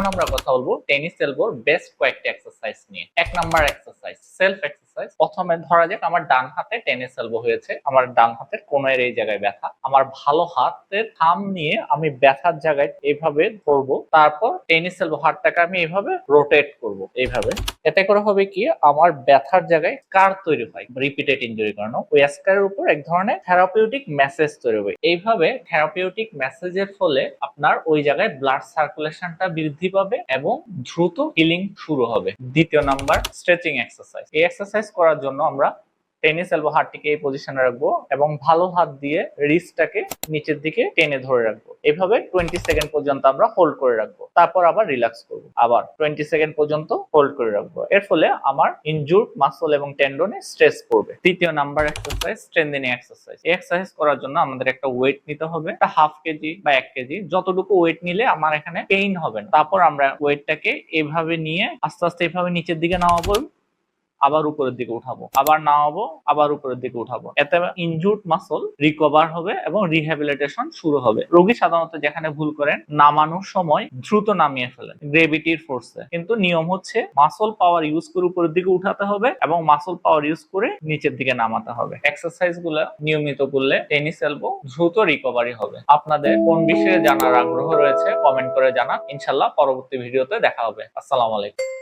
এখন আমরা কথা বলব টেনিস এলবোর বেস্ট কয়েকটি এক্সারসাইজ নিয়ে। এক নাম্বার এক্সারসাইজ সেলফ এক্সারসাইজ প্রথমে ধরা যাক, আমার ডান হাতে টেনিস এলবো হয়েছে। আমার ডান হাতের কোনের এই জায়গায় ব্যথা। আমার ভালো হাতের থাম নিয়ে আমি ব্যথার জায়গায় এইভাবে ধরবো। তারপর টেনিস এলবো হাতটাকে আমি এইভাবে রোটেট করব, এইভাবে। এতে করে হবে কি, আমার ব্যথার জায়গায় কার তৈরি হয় রিপিটেড ইঞ্জুরি কারণে। ওই স্কারের উপর এক ধরনের থেরাপিউটিক মেসেজ তৈরি হবে। এইভাবে থেরাপিউটিক মেসেজের ফলে আপনার ওই জায়গায় ব্লাড সার্কুলেশনটা বৃদ্ধি পাবে এবং দ্রুত হিলিং শুরু হবে। দ্বিতীয় নাম্বার স্ট্রেচিং এক্সারসাইজ এই এক্সারসাইজ করার জন্য আমরা টেনিস এলবো হাতটিকে এই পজিশনে রাখব এবং ভালো হাত দিয়ে রিস্টটাকে নিচের দিকে টেনে ধরে রাখব। এভাবে টোয়েন্টি সেকেন্ড পর্যন্ত আমরা হোল্ড করে রাখব। তারপর আবার রিল্যাক্স করব। আবার টোয়েন্টি সেকেন্ড পর্যন্ত হোল্ড করে রাখব। এর ফলে আমার ইনজুর মাসল এবং টেন্ডনে স্ট্রেস পড়বে। তৃতীয় নাম্বার এক্সারসাইজ স্ট্রেন্দিং এক্সারসাইজ এই এক্সারসাইজ করার জন্য আমাদের একটা ওয়েট নিতে হবে। একটা হাফ কেজি বা এক কেজি যতটুকু ওয়েট নিলে আমার এখানে পেইন হবে না। তারপর আমরা ওয়েটটাকে এভাবে নিয়ে আস্তে আস্তে এভাবে নিচের দিকে নামাবো। আবার উপরের দিকে উঠাবো, আবার নামাবো, আবার উপরের দিকে উঠাবো। এতে ইনজুর্ড মাসল রিকভার হবে এবং রিহ্যাবিলিটেশন শুরু হবে। রোগী সাধারণত যেখানে ভুল করেন, নামানোর সময় দ্রুত নামিয়ে ফেলেন গ্রেভিটির ফোর্সে কিন্তু নিয়ম হচ্ছে মাসল পাওয়ার ইউজ করে উপরের দিকে উঠাতে হবে এবং মাসল পাওয়ার ইউজ করে নিচের দিকে নামাতে হবে। এক্সারসাইজগুলো নিয়মিত করলে টেনিস এলবো দ্রুত রিকভারি হবে। আপনাদের কোন বিষয়ে জানার আগ্রহ রয়েছে কমেন্ট করে জানান। ইনশাল্লাহ পরবর্তী ভিডিওতে দেখা হবে। আসসালামু আলাইকুম।